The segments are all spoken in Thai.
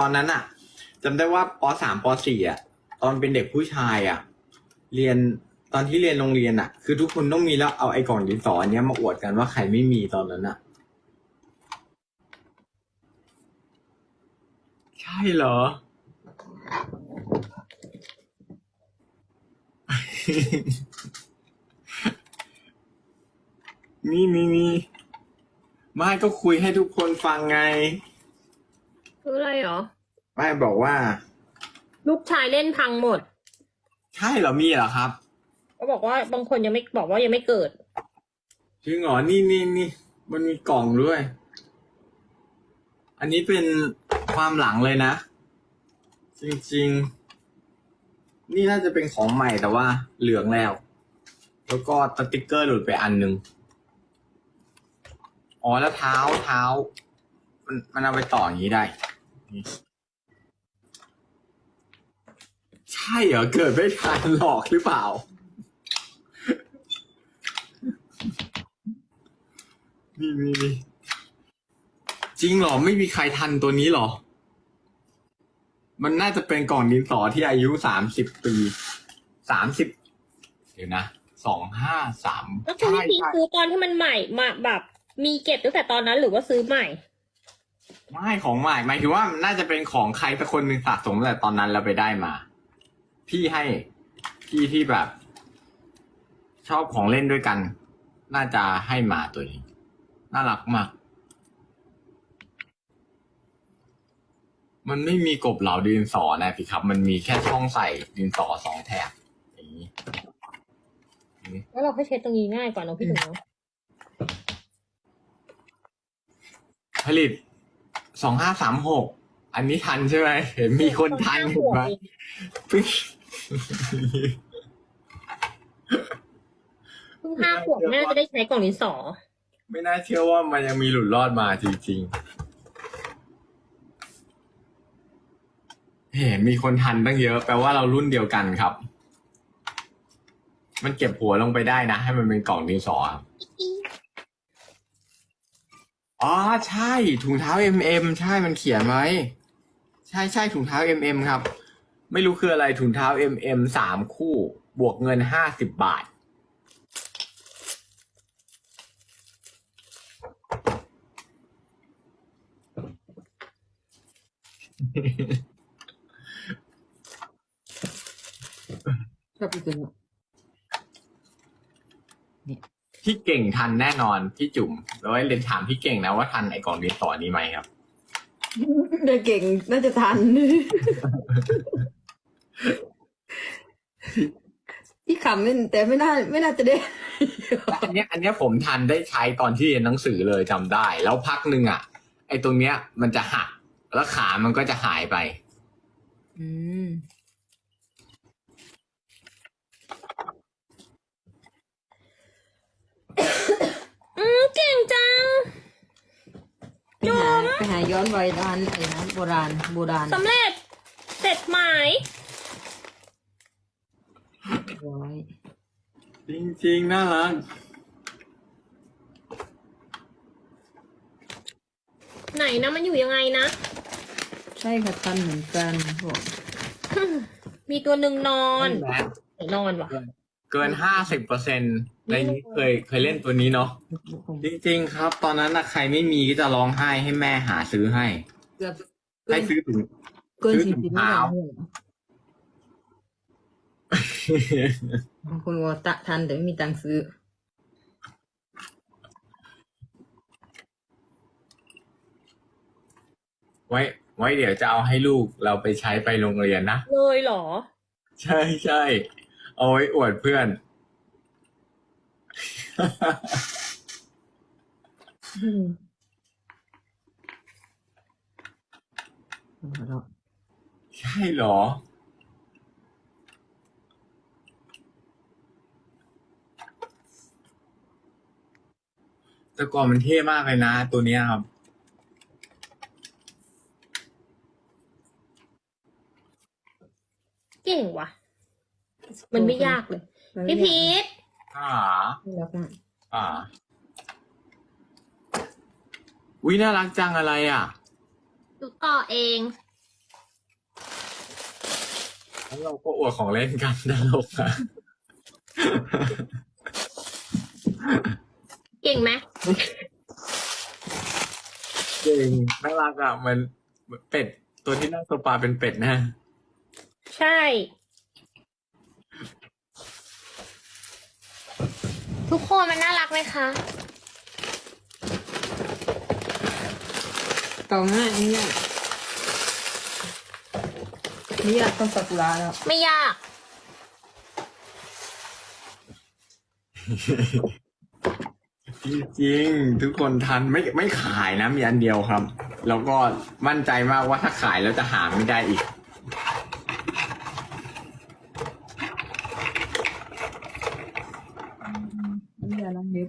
ตอนนั้นอะจำได้ว่าปสามปสี่อะตอนเป็นเด็กผู้ชายอะเรียนตอนที่เรียนโรงเรียนอะคือทุกคนต้องมีแล้วเอาไอ้กล่องดินสออันเนี้ยมาอวดกันว่าใครไม่มีตอนนั้นอะใช่เหรอ นี่นี่นี่ไม่ก็คุยให้ทุกคนฟังไง คืออะไรเหรอ ไม่บอกว่า ลูกชายเล่นพังหมด ใช่เหรอมีเหรอครับก็บอกว่าบางคนยังไม่บอกว่ายังไม่เกิด จริงเหรอนี่นี่นี่มันมีกล่องด้วย อันนี้เป็นความหลังเลยนะ จริง ๆ นี่น่าจะเป็นของใหม่แต่ว่าเหลืองแล้ว แล้วก็สติกเกอร์หลุดไปอันหนึ่งอ๋อแล้วเท้าเท้า มันมันเอาไปต่ออย่างนี้ได้ นี่ใช่เหรอ เกิดไม่ทันหลอกหรือเปล่า นี่นี่นี่จริงเหรอ ไม่มีใครทันตัวนี้เหรอ มันน่าจะเป็นกล่องดินสอที่อายุสามสิบปีสามสิบเดี๋ยวนะสองห้าสามแล้วคุณพี่พีใช่ซื้อตอนที่มันใหม่มาแบบ มีเก็บตั้งแต่ตอนนั้นหรือว่าซื้อใหม่ ไม่ของใหม่หมายถึงว่ามันน่าจะเป็นของใครสักคนหนึ่งสะสมตั้งแต่ตอนนั้นเราไปได้มา พี่ให้พี่ที่แบบ ชอบของเล่นด้วยกัน น่าจะให้มาตัวนี้ น่ารักมาก มันไม่มีกบเหลาดินสอนะพี่ครับ มันมีแค่ช่องใส่ดินสอสองแถบอย่างนี้แล้วเราค่อยเช็ดตรงนี้ง่ายกว่าเน้องพี่ถึงเนาะผลิต สองห้าสามหกอันนี้ทันใช่ไหมเห็นมีคนทันห้าเห็ขนวบไหมเองเพิ่งเพิ่งห้าขวบแม่จะได้ใช้กล่องดินสอ ไม่น่าเชื่อว่ามันยังมีหลุดรอดมาจริงๆ เห็นมีคนทันตั้งเยอะ แปลว่าเรารุ่นเดียวกันครับ มันเก็บหัวลงไปได้นะ ให้มันเป็นกล่องดินสอครับ อ๋อใช่ถุงเท้า MM ใช่มันเขียนไว้ ใช่ใช่ถุงเท้า MM ครับ ไม่รู้คืออะไรถุงเท้า MM สามคู่ บวกเงินห้าสิบบาท ชอบพี่ตึง พี่เก่งทันแน่นอนพี่จุ๋มแล้วเรียนถามพี่เก่งนะว่าทันไอ้กล่องดินสอนี้ไหมครับเด็กเก่งน่าจะทันที่ขำนี่แต่ไม่น่าไม่น่าจะได้ อันเนี้ยอันเนี้ยผมทันได้ใช้ตอนที่เรียนหนังสือเลยจำได้ แล้วพักหนึ่งอะ ไอ้ตรงเนี้ยมันจะหัก แล้วขามันก็จะหายไป อืม เก่งจัง ไปหาไปหาย้อนวัยร้านอะไรนะโบราณโบราณสำเร็จ เสร็จไหมร้อยจริงๆน่ารักไหนนะมันอยู่ยังไงนะ ใช่ค่ะทันเหมือนกันบอกมีตัวหนึ่งนอนแมไหนนอนวะ เกินห้าสิบเปอร์เซ็นในนี้เคยเคยเล่นตัวนี้เนาะจริง ๆ ครับ ตอนนั้นนะใครไม่มีก็จะร้องไห้ให้แม่หาซื้อให้เกือบให้ซื้อถึงเกินซื้อสี่ถุสิบงไม่เท้าได้บางคนว่าตะทันแต่ไม่มีตังค์ซื้อ ไว้ ไว้เดี๋ยวจะเอาให้ลูกเราไปใช้ไปโรงเรียนนะ เลยเหรอ ใช่ใช่ เอาไว้อวดเพื่อนอืมเอาะใช่เหรอ แต่ก่อนมันเท่มากเลยนะ ตัวเนี้ยครับ เก่งว่ะ มันไม่ยากเลย พี่พีทอ่าน่ารักมากอ่าวิน่ารักจังอะไรอะดูต่อเองแล้วเราก็อวดของเล่นกันตลกอะเก่งไหมจริงน่ารักอะมันเป็ดตัวที่นั่งโซฟาเป็นเป็ดนะ ใช่ ทุกคนมันน่ารักไหมคะเก่าง่ายนี่ง่ายนี่อยากต้นซากุระแล้วไม่ยาก จริงๆทุกคนทันไม่ไม่ขายนะมีอันเดียวครับ แล้วก็มั่นใจมากว่าถ้าขายแล้วจะหาไม่ได้อีก น้ำยาล้างเล็บ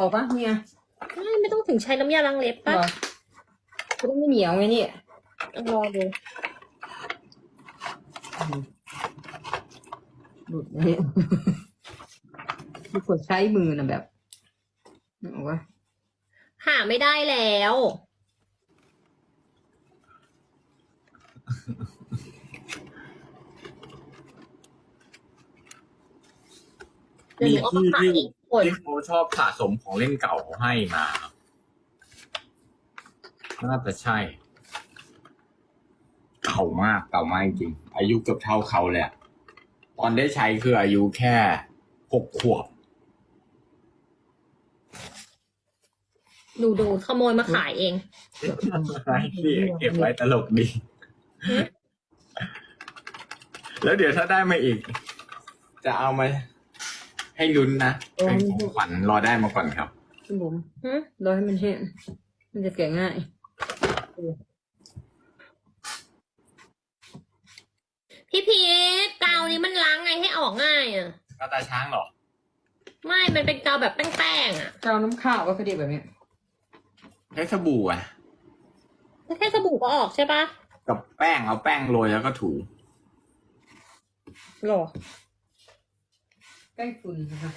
ออกปะเนี่ยไม่ไม่ต้องถึงใช้น้ำยาล้างเล็บเหรปะอจะได้ไม่เหนียวไงนี่รอดูหลุดเลยทุกคนใช้มือนะแบบนึกออกปะหาไม่ได้แล้ว เดี๋ยวหนูเอามาขายอีก คนที่เขาชอบสะสมของเล่นเก่าให้มา น่าจะใช่ เก่ามากเก่ามากจริงๆอายุเกือบเท่าเขาเลยอะตอนได้ใช้คืออายุแค่หกขวบ ดูดูขโมยมาขายเองที่เก็บไว้ตลกดี แล้วเดี๋ยวถ้าได้มาอีก จะเอามา ให้ลุ้นนะเป็นของขวัญรอได้มาก่อนครับ คุณบุ๋มหึรอให้มันแห้งมันจะแกะง่ายพี่พีทกาวนี้มันล้างไงให้ออกง่ายอะ ก็ตาช้างเหรอ ไม่ มันเป็นกาวแบบแป้งๆอะเจ้าน้ำข้าวก็คดีแบบเนี้ยใช้สบู่อะแล้วแค่สบู่ก็ออกใช่ปะกับแป้งเอาแป้งโรยแล้วก็ถู หรอแป้งฝุ่นนะคะ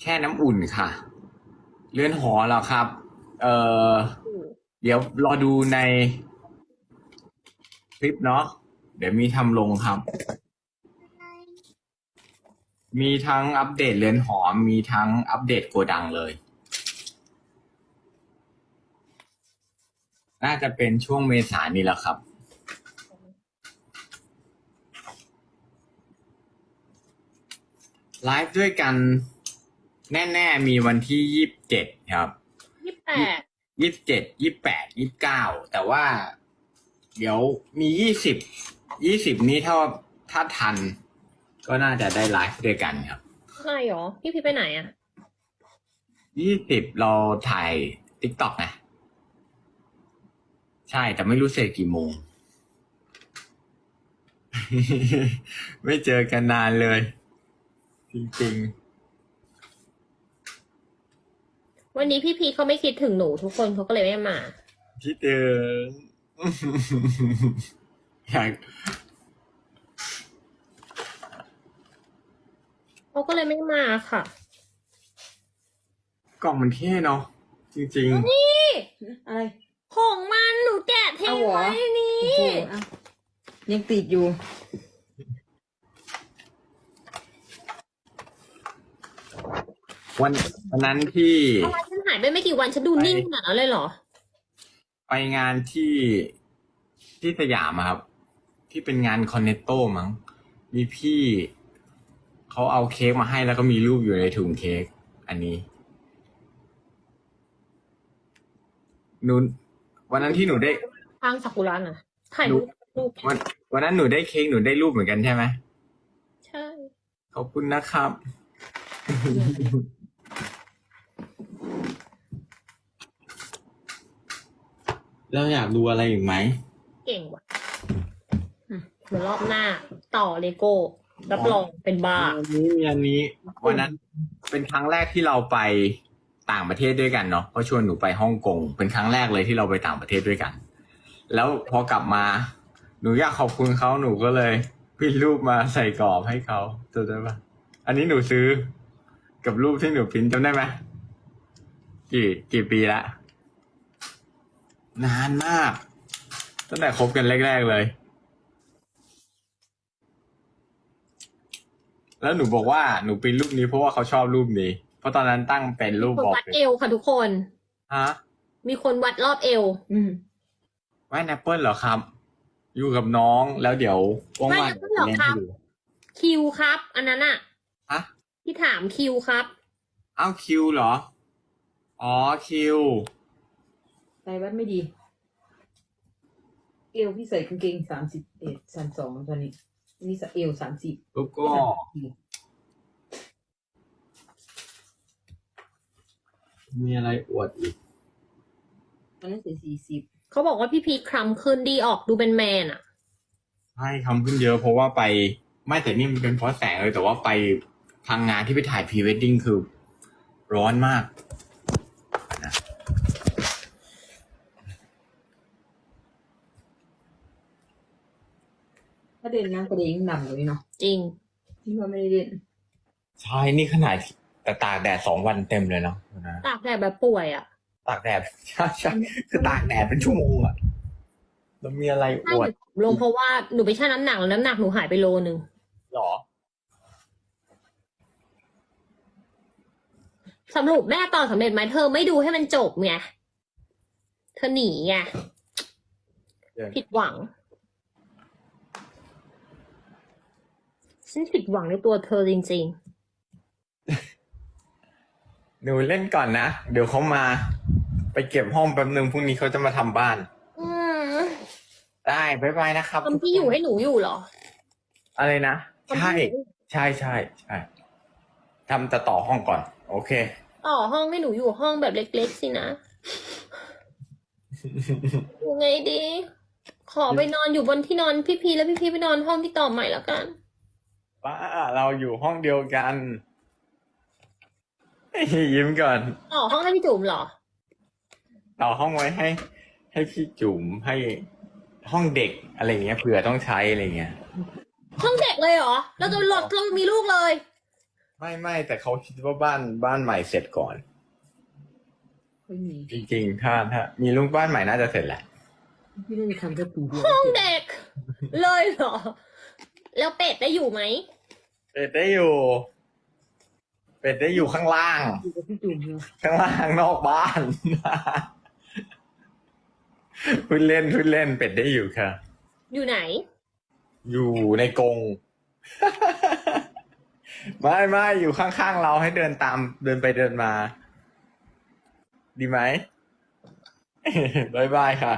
แช่น้ำอุ่นค่ะเลื่อนหอแล้วครับ เอ่อเดี๋ยวรอดูในคลิปเนาะเดี๋ยวมีทำลงครับ มีทั้งอัปเดตเรือนหอมมีทั้งอัปเดตโกดังเลย น่าจะเป็นช่วงเมษายนนี้แหละครับ ไลฟ์ด้วยกัน แน่ๆมีวันที่ยี่สิบเจ็ดครับยี่แปดยี่สิบเจ็ดยี่แปดยี่เก้าแต่ว่า เดี๋ยวมียี่สิบยี่สิบนี้ถ้าถ้าทัน ก็น่าจะได้ไลฟ์ด้วยกันครับใช่หรอพี่พีทไปไหนอะยี่สิบเราถ่ายติ๊กต็อกนะ ใช่แต่ไม่รู้เสร็จกี่โมง ไม่เจอกันนานเลย จริงวันนี้พี่พีทเขาไม่คิดถึงหนูทุกคนเขาก็เลยไม่มา ๆคิดถึง อยากเขาก็เลยไม่มาค่ะ กล่องมันเท่เนาะจริงนี่อะไร ของมันหนูแกะเทเอาเหรอ ไว้นี่ โอ้โหอะยังติดอยู่ วันวันนั้นที่อะไรฉันหายไปไม่กี่วันฉันดูนิ่งขนาดนั้นเลยเหรอ ไปงานที่ที่สยามอะครับ ที่เป็นงานคอนเนตโต้มั้งมีพี่เขาเอาเค้กมาให้แล้วก็มีรูปอยู่ในถุงเค้กอันนี้หนูวันนั้นที่หนูได้ทางสักุระน่ะถ่ายรูปรูปวันวันนั้นหนูได้เค้กหนูได้รูปเหมือนกันใช่ไหมใช่ขอบคุณนะครับ แล้วอยากดูอะไรอีกไหม เก่งว่ะเดี๋ยวรอบหน้า ต่อเลโก้ รับรองเป็นบ้าอันนี้มีอันนี้ วันนั้นเป็นครั้งแรกที่เราไปต่างประเทศด้วยกันเนาะเขาชวนหนูไปฮ่องกงเป็นครั้งแรกเลยที่เราไปต่างประเทศด้วยกัน แล้วพอกลับมาหนูอยากขอบคุณเขาหนูก็เลยพิมพ์รูปมาใส่กรอบให้เขาจำได้ปะอันนี้หนูซื้อ กับรูปที่หนูพิมพ์จำได้ไหมกี่กี่ปีละ นานมาก ตั้งแต่คบกันแรก ๆ เลย แล้วหนูบอกว่าหนูปริ้นรูปนี้เพราะว่าเขาชอบรูปนี้ เพราะตอนนั้นตั้งเป็นรูปบอกวัดเอวค่ะทุกคน ฮะมีคนวัดรอบเอว อืมไว่แอปเปิลเหรอครับ อยู่กับน้องแล้วเดี๋ยวว่างๆแว่นแอปเปิลเหรอครับ คิวครับ อันนั้นอะฮะที่ถามคิวครับอ้าวคิวเหรอ อ๋อคิว ใจวัดไม่ดี เอวพี่ใส่กางเกงสามสิบเอ็ดสามสองตอนนี้อันนี่เอวสามสิบแล้วก็ มีอะไรอวดอีกตอนนั้นใส่สี่สิบเขาบอกว่าพี่พีคคลำขึ้นดีออกดูเป็นแมนอะใช่คำขึ้นเยอะเพราะว่าไป ไม่แต่นี่มันเป็นเพราะแสงเลย แต่ว่าไปทางงานที่ไปถ่ายพรีเวดดิ้งคือ ร้อนมาก ถ้าเด่นนะกระเด้งดำเลยเนาะจริงที่ว่าไม่ได้เด่นใช่นี่ขนาดแต่ตากแดดสองวันเต็มเลยเนาะนะตากแดดแบบป่วยอะตากแดดใช่ใช่คือตากแดดเป็นชั่วโมงอะแล้วมีอะไรอใช่วดลงเพราะว่าหนูไปชั่งน้ำหนักแล้วน้ำหนักหนูหายไปโลนึงหรอ สรุปแม่ตอนสำเร็จไหมเธอไม่ดูให้มันจบไงเธอหนีไงเดี๋ยว ผิดหวัง ฉันผิดหวังในตัวเธอจริง หนูเล่นก่อนนะ เดี๋ยวเขามา ไปเก็บห้องแป๊บนึงพรุ่งนี้เขาจะมาทำบ้าน ๆ อืมได้บ๊ายบายนะครับทำที่อยู่ให้หนูอยู่เหรออะไรนะ ทำใช่ที่อยู่ใช่ใช่ใช่ทำแต่ต่อห้องก่อน โอเค ต่อห้องให้หนูอยู่ห้องแบบเล็กๆสินะยังไงดี ขอไปนอนอยู่บนที่นอนพี่พีแล้วพี่พีไปนอนห้องที่ต่อใหม่แล้วกัน ป้าเราอยู่ห้องเดียวกันยิ้มก่อนต่อห้องให้พี่จุ๋มเหรอต่อห้องไว้ให้ ให้พี่จุ๋มให้ห้องเด็กอะไรเงี้ยเผื่อต้องใช้อะไรเงี้ยห้องเด็กเลยเหรอแล้วจะหลดเรามีลูกเลย ไม่ไม่แต่เขาคิดว่าบ้านบ้านใหม่เสร็จก่อนไม่มีจริงๆถ้าถ้ามีลูกบ้านใหม่น่าจะเสร็จแหละพี่น่าจะทำแค่ปีเดียวห้องเด็ก เลยเหรอ แล้วเป็ดได้อยู่ไหม เป็ดได้อยู่ เป็ดได้อยู่ข้างล่างอยู่กับพี่จุ๋มเนาะข้างล่างนอกบ้านพูดเล่นพูดเล่นเป็ดได้อยู่ค่ะ อยู่ไหน อยู่ในกรงไม่ไม่อยู่ข้างๆเราให้เดินตามเดินไปเดินมา ดีไหมบายบายค่ะ